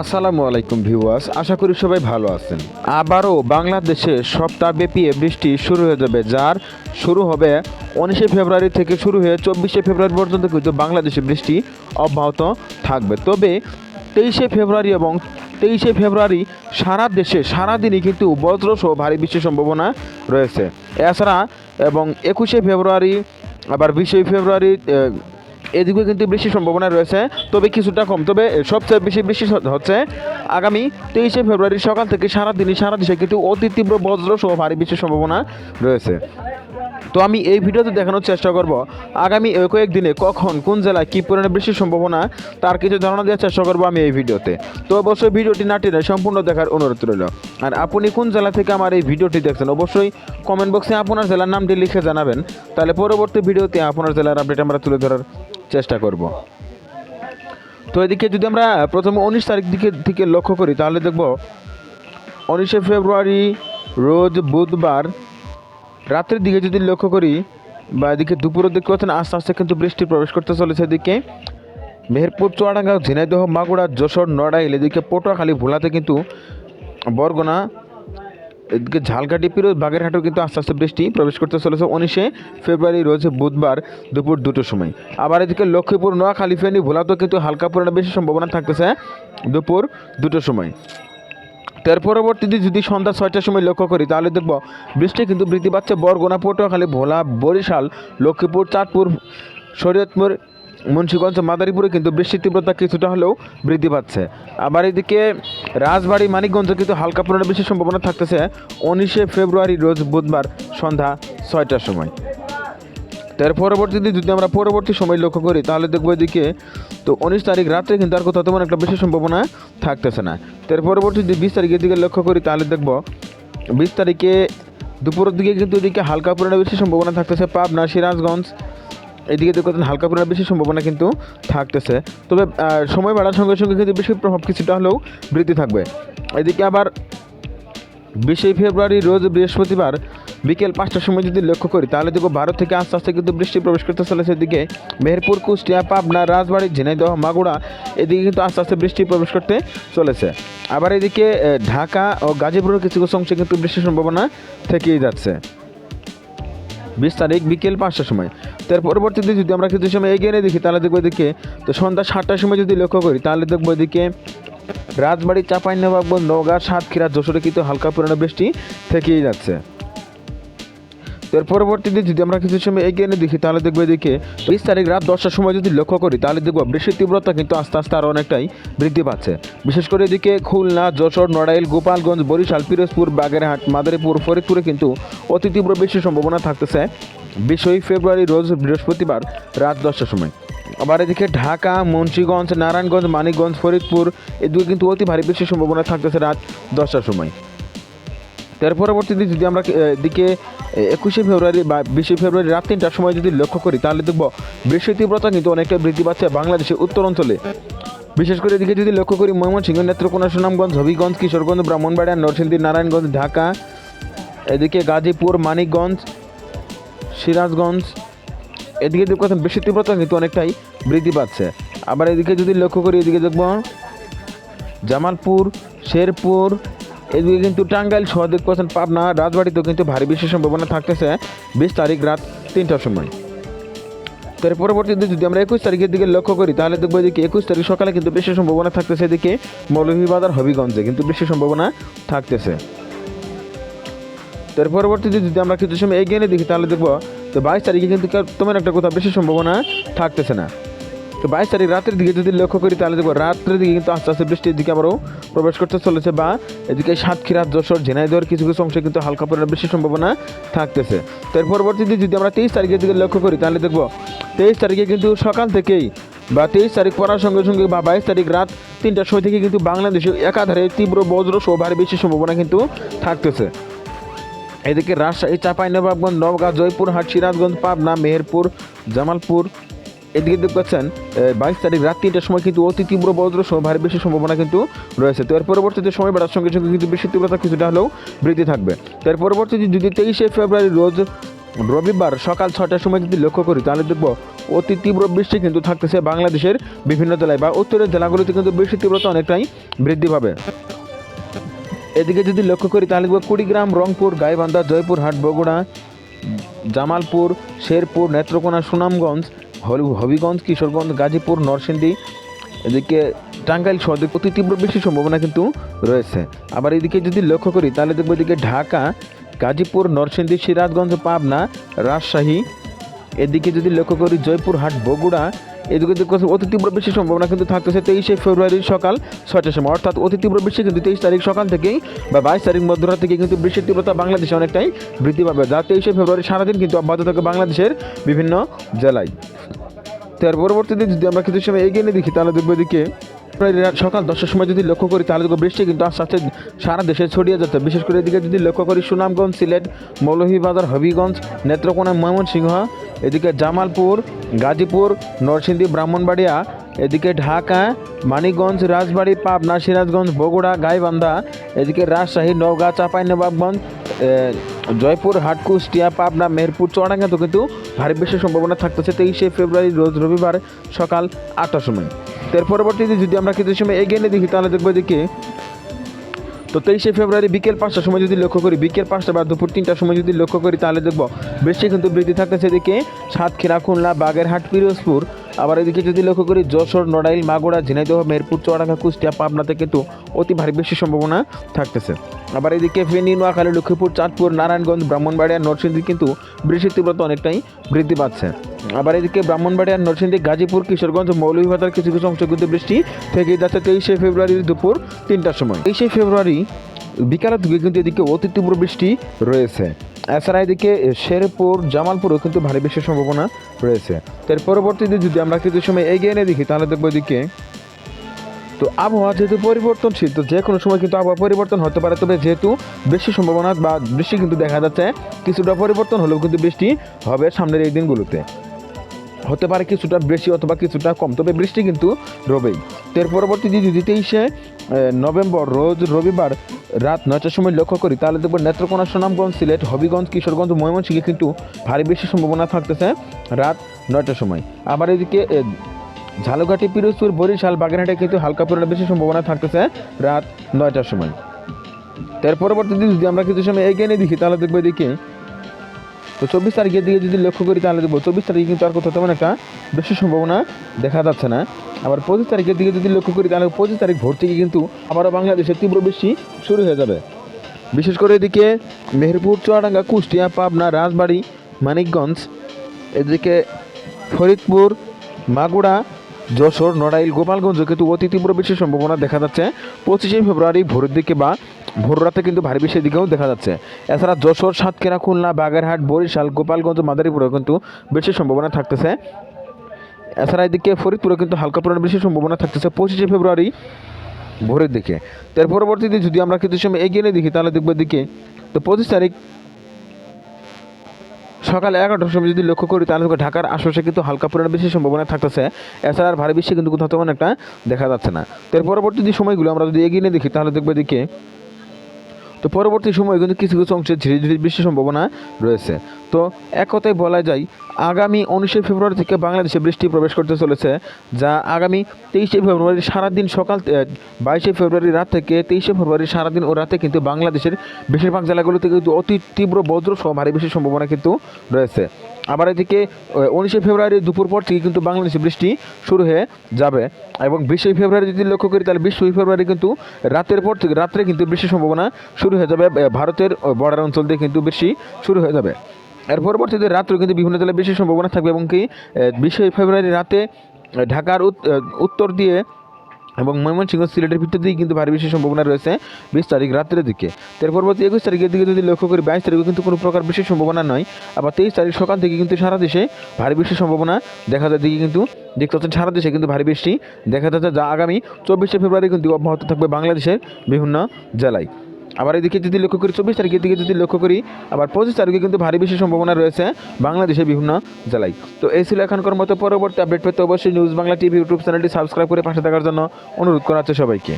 আসসালামু আলাইকুম ভিউয়ার্স, আশা করি সবাই ভালো আছেন। আবারও বাংলাদেশে সপ্তাহব্যাপী বৃষ্টি শুরু হয়ে যাবে, যার শুরু হবে উনিশে ফেব্রুয়ারি থেকে শুরু হয়ে চব্বিশে ফেব্রুয়ারি পর্যন্ত কিন্তু বাংলাদেশে বৃষ্টি অব্যাহত থাকবে। তবে তেইশে ফেব্রুয়ারি এবং তেইশে ফেব্রুয়ারি সারা দেশে, সারাদিনই কিন্তু বজ্রসহ ভারী বৃষ্টির সম্ভাবনা রয়েছে। এছাড়া এবং একুশে ফেব্রুয়ারি, আবার বিশে ফেব্রুয়ারি এদিকে কিন্তু বৃষ্টির সম্ভাবনা রয়েছে, তবে কিছুটা কম। তবে সবচেয়ে বেশি বৃষ্টি হচ্ছে আগামী তেইশে ফেব্রুয়ারি সকাল থেকে সারা দিনই সারা দেশে কিন্তু অতি তীব্র বজ্র সহ ভারী বৃষ্টির সম্ভাবনা রয়েছে। তো আমি এই ভিডিওতে দেখানোর চেষ্টা করব, আগামী কয়েকদিনে কখন, কোন জেলায় কী পরিমাণে বৃষ্টির সম্ভাবনা, তার কিছু ধারণা দেওয়ার চেষ্টা করব আমি এই ভিডিওতে। তো অবশ্যই ভিডিওটি না সম্পূর্ণ দেখার অনুরোধ রইল। আর আপনি কোন জেলা থেকে আমার এই ভিডিওটি দেখছেন, অবশ্যই কমেন্ট বক্সে আপনার জেলার নামটি লিখে জানাবেন। তাহলে পরবর্তী ভিডিওতে আপনার জেলার আপডেট আমরা তুলে ধরার চেষ্টা করব। তো এদিকে যদি আমরা প্রথমে উনিশ তারিখ দিকে থেকে লক্ষ্য করি, তাহলে দেখব উনিশে ফেব্রুয়ারি রোজ বুধবার রাতের দিকে যদি লক্ষ্য করি, বা এদিকে দুপুরের দিকে আস্তে আস্তে কিন্তু বৃষ্টি প্রবেশ করতে চলেছে এদিকে। মেহেরপুর, চুয়াডাঙ্গা, ঝিনাইদহ মাগুড়া যশোর, নড়াইল, এদিকে পটুয়াখালী, ভোলাতে কিন্তু বরগুনা এদিকে ঝালকাঠি পিরোজ, বাগেরহাটেও কিন্তু আস্তে আস্তে বৃষ্টি প্রবেশ করতে চলেছে উনিশে ফেব্রুয়ারি রোজ বুধবার দুপুর দুটোর সময়। আবার এদিকে লক্ষ্মীপুর, নোয়াখালী, ফেনী, ভোলাতেও কিন্তু হালকা পরিমাণে বেশি সম্ভাবনা থাকতেছে দুপুর দুটোর সময়। তার পরবর্তীতে যদি সন্ধ্যা ছয়টার সময় লক্ষ্য করি, তাহলে দেখব বৃষ্টি কিন্তু বৃদ্ধি পাচ্ছে বরগুনা, পটুয়াখালী, ভোলা, বরিশাল, লক্ষ্মীপুর, চাঁদপুর, শরীয়তপুর মুন্সিগঞ্জ মাদারীপুরে কিন্তু বৃষ্টির তীব্রতা কিছুটা হলেও বৃদ্ধি পাচ্ছে। আবার এদিকে রাজবাড়ী, মানিকগঞ্জে কিন্তু হালকা পরিমাণে বৃষ্টির সম্ভাবনা থাকতেছে। উনিশে ফেব্রুয়ারি রোজ বুধবার সন্ধ্যা ছয়টার সময়। তার পরবর্তীতে যদি আমরা পরবর্তী সময় লক্ষ্য করি, তাহলে দেখব এদিকে তো উনিশ তারিখ রাত্রে কিন্তু আর কোথাও তেমন একটা বেশি সম্ভাবনা থাকতেছে না। তার পরবর্তী যদি বিশ তারিখের দিকে লক্ষ্য করি, তাহলে দেখব বিশ তারিখে দুপুরের দিকে কিন্তু এদিকে হালকা পরিমাণে বেশি সম্ভাবনা থাকতেছে পাবনা, সিরাজগঞ্জ এদিকে দেখবেন হালকা পরিমাণে বেশি সম্ভাবনা কিন্তু থাকতেছে। তবে সময় বাড়ার সঙ্গে সঙ্গে কিন্তু বেশি প্রভাব কিছুটা হলেও বৃদ্ধি থাকবে। এদিকে আবার বিশে ফেব্রুয়ারি রোজ বৃহস্পতিবার বিকেল পাঁচটার সময় যদি লক্ষ্য করি, তাহলে দেখব ভারত থেকে আস্তে আস্তে কিন্তু বৃষ্টি প্রবেশ করতে চলেছে এদিকে মেহেরপুর, কুষ্টিয়া, পাবনা, রাজবাড়ি, ঝিনাইদহ মাগুড়া এদিকে কিন্তু আস্তে আস্তে বৃষ্টি প্রবেশ করতে চলেছে। আবার এদিকে ঢাকা ও গাজীপুরের কিছু কিছু অংশে কিন্তু বৃষ্টির সম্ভাবনা থেকেই যাচ্ছে। বিশ তারিখ বিকেল পাঁচটার সময়। তার পরবর্তীতে যদি আমরা কিছু সময় এগিয়ে নিয়ে দেখি, তাহলে দেখব এদিকে, তো সন্ধ্যা সাতটার সময় যদি লক্ষ্য করি, তাহলে দেখব এদিকে রাজবাড়ি চাপাই নবাবগঞ্জ নওগাঁ, সাতক্ষীরা, যশোরে কিন্তু হালকা পুরোনো বৃষ্টি থেকেই যাচ্ছে। এর পরবর্তীতে যদি আমরা কিছু সময় এগিয়ে নিয়ে দেখি, তাহলে দেখব এদিকে বিশ তারিখ রাত দশটার সময় যদি লক্ষ্য করি, তাহলে দেখব বৃষ্টির তীব্রতা কিন্তু আস্তে আস্তে আরও অনেকটাই বৃদ্ধি পাচ্ছে। বিশেষ করে এদিকে খুলনা, যশোর, নড়াইল, গোপালগঞ্জ, বরিশাল, পিরোজপুর, বাগেরহাট, মাদারীপুর, ফরিদপুরে কিন্তু অতি তীব্র বৃষ্টির সম্ভাবনা থাকতেছে। বিশই ফেব্রুয়ারি রোজ বৃহস্পতিবার রাত দশটার সময়। আবার এদিকে ঢাকা, মুন্সিগঞ্জ, নারায়ণগঞ্জ, মানিকগঞ্জ, ফরিদপুর, এদিকে কিন্তু অতি ভারী বৃষ্টির সম্ভাবনা থাকতেছে রাত দশটার সময়। তার পরবর্তীতে যদি আমরা দিকে একুশে ফেব্রুয়ারি বা বিশে ফেব্রুয়ারি রাত তিনটার সময় যদি লক্ষ্য করি, তাহলে দেখব বৃষ্টির তীব্রতা কিন্তু অনেকটা বৃদ্ধি পাচ্ছে বাংলাদেশের উত্তর অঞ্চলে। বিশেষ করে এদিকে যদি লক্ষ্য করি, ময়মনসিংহ, নেত্রকোনা, সুনামগঞ্জ, হবিগঞ্জ, কিশোরগঞ্জ, ব্রাহ্মণবাড়িয়া, নরসিংদী, নারায়ণগঞ্জ, ঢাকা, এদিকে গাজীপুর, মানিকগঞ্জ, সিরাজগঞ্জ, এদিকে দেখব বৃষ্টির তীব্রতা কিন্তু অনেকটাই বৃদ্ধি পাচ্ছে। আবার এদিকে যদি লক্ষ্য করি, এদিকে দেখব জামালপুর, শেরপুর এদিকে কিন্তু টাঙ্গাইল সহ দেখতে পাচ্ছেন, পাবনা, রাজবাড়িতেও কিন্তু ভারী বৃষ্টির সম্ভাবনা থাকতেছে। বিশ তারিখ রাত তিনটার সময়। তার পরবর্তীতে যদি আমরা একুশ তারিখের দিকে লক্ষ্য করি, তাহলে দেখব এদিকে একুশ তারিখ সকালে কিন্তু বৃষ্টির সম্ভাবনা থাকতেছে এদিকে মৌলভীবাজার, হবিগঞ্জে কিন্তু বৃষ্টির সম্ভাবনা থাকতেছে। তার পরবর্তীতে যদি আমরা কিছু সময় এগিয়ে দেখি, তাহলে দেখব তো বাইশ তারিখে কিন্তু তেমন একটা কোথাও বেশি সম্ভাবনা থাকতেছে না। তো বাইশ তারিখ রাতের দিকে যদি লক্ষ্য করি তাহলে দেখব রাত্রের দিকে কিন্তু আস্তে আস্তে বৃষ্টির দিকে আবারও প্রবেশ করতে চলেছে বা এদিকে সাতক্ষীরা, যশোর ঝিনাইদহের কিছু কিছু অংশে কিন্তু হালকা পরিমাণে বৃষ্টির সম্ভাবনা থাকতেছে। তার পরবর্তীতে যদি আমরা তেইশ তারিখের দিকে লক্ষ্য করি তাহলে দেখব তেইশ তারিখে কিন্তু সকাল থেকেই বা তেইশ তারিখ পড়ার সঙ্গে সঙ্গে বা বাইশ তারিখ রাত তিনটার সময় থেকে কিন্তু বাংলাদেশে একাধারে তীব্র বজ্র সহ বৃষ্টির সম্ভাবনা কিন্তু থাকতেছে। এদিকে রাজশাহী, চাঁপাইনবাবগঞ্জ, নওগাঁ, জয়পুরহাট, সিরাজগঞ্জ, পাবনা, মেহেরপুর, জামালপুর এদিকে দেখতে পাচ্ছেন বাইশ তারিখ রাত তিনটার সময় কিন্তু অতি তীব্র বজ্র সহ ভারী বেশি সম্ভাবনা কিন্তু রয়েছে। তো এর পরবর্তীতে সময় বাড়ার সঙ্গে সঙ্গে কিন্তু বৃষ্টির তীব্রতা কিছুটা হলেও বৃদ্ধি থাকবে। তো এর পরবর্তীতে যদি তেইশে ফেব্রুয়ারি রোজ রবিবার সকাল ছটার সময় যদি লক্ষ্য করি, তাহলে দেখব অতি তীব্র বৃষ্টি কিন্তু থাকতেছে বাংলাদেশের বিভিন্ন জেলায় বা উত্তরের জেলাগুলিতে কিন্তু বৃষ্টির তীব্রতা অনেকটাই বৃদ্ধি পাবে। এদিকে যদি লক্ষ্য করি, তাহলে দেখব কুড়িগ্রাম, রংপুর, গাইবান্ধা, জয়পুরহাট, বগুড়া, জামালপুর, শেরপুর, নেত্রকোনা, সুনামগঞ্জ হবিগঞ্জ, কিশোরগঞ্জ, গাজীপুর, নরসিংদী, এদিকে টাঙ্গাইল সহ অতি তীব্র বৃষ্টির সম্ভাবনা কিন্তু রয়েছে। আবার এদিকে যদি লক্ষ্য করি, তাহলে দেখব এদিকে ঢাকা, গাজীপুর, নরসিংদী, সিরাজগঞ্জ, পাবনা, রাজশাহী, এদিকে যদি লক্ষ্য করি, জয়পুরহাট, বগুড়া, এদিকে অতি তীব্র বৃষ্টির সম্ভাবনা কিন্তু থাকতেছে তেইশে ফেব্রুয়ারির সকাল ছয়টার সময়। অর্থাৎ অতি তীব্র বৃষ্টি কিন্তু তেইশ তারিখ সকাল থেকেই বা বাইশ তারিখ মধ্যরাত থেকে কিন্তু বৃষ্টির তীব্রতা বাংলাদেশে অনেকটাই বৃদ্ধি পাবে। যা তেইশে ফেব্রুয়ারি সারাদিন কিন্তু অব্যাহত থাকে বাংলাদেশের বিভিন্ন জেলায়। তার পরবর্তীতে যদি আমরা কিছু সময় এগিয়ে নিয়ে দেখি, তাহলে দেখব এদিকে প্রায় সকাল দশটার সময় যদি লক্ষ্য করি, তাহলে দেখব বৃষ্টি কিন্তু আস্তে আস্তে সারা দেশে ছড়িয়ে যাচ্ছে। বিশেষ করে এদিকে যদি লক্ষ্য করি, সুনামগঞ্জ, সিলেট, মৌলভীবাজার, হবিগঞ্জ, নেত্রকোনা, ময়মনসিংহ, এদিকে জামালপুর, গাজীপুর, নরসিংদী, ব্রাহ্মণবাড়িয়া, এদিকে ঢাকা, মানিকগঞ্জ, রাজবাড়ী, পাবনা, সিরাজগঞ্জ, বগুড়া, গাইবান্ধা, এদিকে রাজশাহী, নওগাঁ, চাঁপাইনবাবগঞ্জ জয়পুর হাট কুষ্টিয়া পাবনা, মেহেরপুর চুয়াডাঙ্গাতেও কিন্তু ভারী বৃষ্টির সম্ভাবনা থাকতেছে তেইশে ফেব্রুয়ারি, রোজ রবিবার সকাল আটটার সময়। এর পরবর্তীতে যদি আমরা কিছু সময় এগিয়ে নিয়ে দেখি, তাহলে দেখব এদিকে তো তেইশে ফেব্রুয়ারি বিকেল পাঁচটার সময় যদি লক্ষ্য করি, বিকেল পাঁচটা বা দুপুর তিনটার সময় যদি লক্ষ্য করি, তাহলে দেখব বৃষ্টি কিন্তু বৃদ্ধি থাকতেছে এদিকে সাতক্ষীরা, খুলনা, বাগেরহাট, পিরোজপুর আবার এদিকে যদি লক্ষ্য করি, যশোর, নড়াইল মাগুড়া ঝিনাইদহ, মেরপুর, চুয়াডাঙ্গা, কুষ্টিয়া পাবনাতে কিন্তু অতি ভারী বেশি সম্ভাবনা থাকতেছে। আবার এদিকে ফেনী, নোয়াখালী, লক্ষ্মীপুর, চাঁদপুর, নারায়ণগঞ্জ, ব্রাহ্মণবাড়িয়া, নরসিংদী কিন্তু বৃষ্টির তীব্রতা অনেকটাই বৃদ্ধি পাচ্ছে। আবার এদিকে ব্রাহ্মণবাড়িয়া, নরসিংদী, গাজীপুর, কিশোরগঞ্জ, মৌলভীবাজার কিছু কিছু অংশ কিন্তু বৃষ্টি থেকে যাচ্ছে তেইশে ফেব্রুয়ারির দুপুর তিনটার সময়। তেইশে ফেব্রুয়ারি বিকালের দিকে কিন্তু এদিকে অতি তীব্র বৃষ্টি রয়েছে। এছাড়া এদিকে শেরপুর, জামালপুরও কিন্তু ভারী বৃষ্টির সম্ভাবনা রয়েছে। তার পরবর্তীতে যদি আমরা কিছু সময় এগিয়ে এনে দেখি, তাহলে দেখব এদিকে, তো আবহাওয়া যেহেতু পরিবর্তনশীল, তো যে কোনো সময় কিন্তু আবহাওয়া পরিবর্তন হতে পারে। তবে যেহেতু বেশি সম্ভাবনা বা বৃষ্টি কিন্তু দেখা যাচ্ছে, কিছুটা পরিবর্তন হলেও কিন্তু বৃষ্টি হবে সামনের এই দিনগুলোতে। হতে পারে কিছুটা বেশি অথবা কিছুটা কম, তবে বৃষ্টি কিন্তু রবেই। তো এর পরবর্তী যদি তেইশে নভেম্বর, রোজ রবিবার রাত নয়টার সময় লক্ষ্য করি, তাহলে দেখব নেত্রকোনা, সুনামগঞ্জ, সিলেট, হবিগঞ্জ, কিশোরগঞ্জ, ময়মনসিংহে কিন্তু ভারী বেশি সম্ভাবনা থাকতেছে রাত নয়টার সময়। আবার এদিকে ঝালকাঠি, পিরোজপুর, বরিশাল, বাগেরহাটে কিন্তু হালকা পরিমাণে বেশি সম্ভাবনা থাকতেছে রাত নয়টার সময়। তো এর পরবর্তীতে যদি আমরা কিছু সময় এগিয়ে নিয়ে দেখি, তাহলে দেখব এদিকে তো চব্বিশ তারিখের দিকে যদি লক্ষ্য করি তাহলে দেখব, চব্বিশ তারিখে কিন্তু আর কোথাও তেমন একটা বেশি সম্ভাবনা দেখা যাচ্ছে না। আবার পঁচিশ তারিখের দিকে যদি লক্ষ্য করি তাহলে পঁচিশ তারিখ ভোর থেকে কিন্তু আবারও বাংলাদেশে তীব্র বৃষ্টি শুরু হয়ে যাবে। বিশেষ করে এদিকে মেহেরপুর, চুয়াডাঙ্গা, কুষ্টিয়া, পাবনা, রাজবাড়ি, মানিকগঞ্জ, এদিকে ফরিদপুর মাগুড়া যশোর, নড়াইল, গোপালগঞ্জ কিন্তু অতি তীব্র বৃষ্টির সম্ভাবনা দেখা যাচ্ছে। পঁচিশে ফেব্রুয়ারি ভোরের দিকে বা ভোর রাতে কিন্তু ভারী বৃষ্টির দিকেও দেখা যাচ্ছে। এছাড়া যশোর, সাতক্ষীরা, খুলনা, বাগেরহাট, বরিশাল, গোপালগঞ্জ মাদারীপুরেও কিন্তু বৃষ্টির সম্ভাবনা থাকতেছে। এছাড়া এদিকে ফরিদপুরে কিন্তু হালকা পরিমাণ বৃষ্টির সম্ভাবনা থাকতেছে পঁচিশে ফেব্রুয়ারি ভোরের দিকে। তো এর পরবর্তীতে যদি আমরা কিছু সময় এগিয়ে দেখি, তাহলে দেখব দিকে তো পঁচিশ তারিখ সকাল এগারোটার সময় যদি লক্ষ্য করি, তাহলে ঢাকার আশপাশে কিন্তু হালকা পরিমাণ বেশি সম্ভাবনা থাকতেছে। এছাড়া আর ভারী বৃষ্টি কিন্তু কোথাও তেমন একটা দেখা যাচ্ছে না। এর পরবর্তী যে সময়গুলো আমরা যদি এগিয়ে দেখি, তাহলে দেখব দিকে তো পরবর্তী সময়ে কিন্তু কিছু কিছু অংশে ঝিরি ঝিরি বৃষ্টির সম্ভাবনা রয়েছে। তো এক কথায় বলা যায়, আগামী উনিশে ফেব্রুয়ারি থেকে বাংলাদেশে বৃষ্টি প্রবেশ করতে চলেছে, যা আগামী তেইশে ফেব্রুয়ারি সারাদিন সকাল বাইশে ফেব্রুয়ারি রাত থেকে তেইশে ফেব্রুয়ারি সারাদিন ও রাতে কিন্তু বাংলাদেশের বেশিরভাগ জেলাগুলোতে কিন্তু অতি তীব্র বজ্র সহ ভারী বৃষ্টির সম্ভাবনা কিন্তু রয়েছে। আবার এদিকে উনিশে ফেব্রুয়ারি দুপুর পর থেকে কিন্তু বাংলাদেশে বৃষ্টি শুরু হয়ে যাবে এবং বিশে ফেব্রুয়ারি যদি লক্ষ্য করি, তাহলে বিশে ফেব্রুয়ারি কিন্তু রাতের পর থেকে, রাত্রে কিন্তু বৃষ্টির সম্ভাবনা শুরু হয়ে যাবে ভারতের বর্ডার অঞ্চল দিয়ে কিন্তু বেশি শুরু হয়ে যাবে। এর পরবর্তীতে রাত্রে কিন্তু বিভিন্ন জেলায় বেশি সম্ভাবনা থাকবে এবং কি বিশে ফেব্রুয়ারি রাতে ঢাকার উত- উত্তর দিয়ে এবং ময়মনসিংহ সিলেটের দিকে কিন্তু ভারী বৃষ্টির সম্ভাবনা রয়েছে বিশ তারিখ রাত্রের দিকে। এর পরবর্তী একুশ তারিখের দিকে যদি লক্ষ্য করি, বাইশ তারিখে কিন্তু কোনো প্রকার বৃষ্টির সম্ভাবনা নয়। আবার তেইশ তারিখ সকাল থেকে কিন্তু সারা দেশে ভারী বৃষ্টির সম্ভাবনা দেখা যায়। দিকে কিন্তু দেখতে পাচ্ছেন সারা দেশে কিন্তু ভারী বৃষ্টি দেখা যাচ্ছে, যা আগামী চব্বিশে ফেব্রুয়ারি কিন্তু অব্যাহত থাকবে বাংলাদেশের বিভিন্ন জেলায়। আবার এদিকে যদি লক্ষ্য করি, চব্বিশ তারিখের দিকে যদি লক্ষ্য করি, আবার পঁচিশ তারিখে কিন্তু ভারী বেশি সম্ভাবনা রয়েছে বাংলাদেশের বিভিন্ন জেলায়। তো এই ছিল এখনকার মতো পরবর্তী আপডেট পেতে অবশ্যই নিউজ বাংলা টিভি ইউটিউব চ্যানেলটি সাবস্ক্রাইব করে পাশে থাকার জন্য অনুরোধ করা হচ্ছে সবাইকে।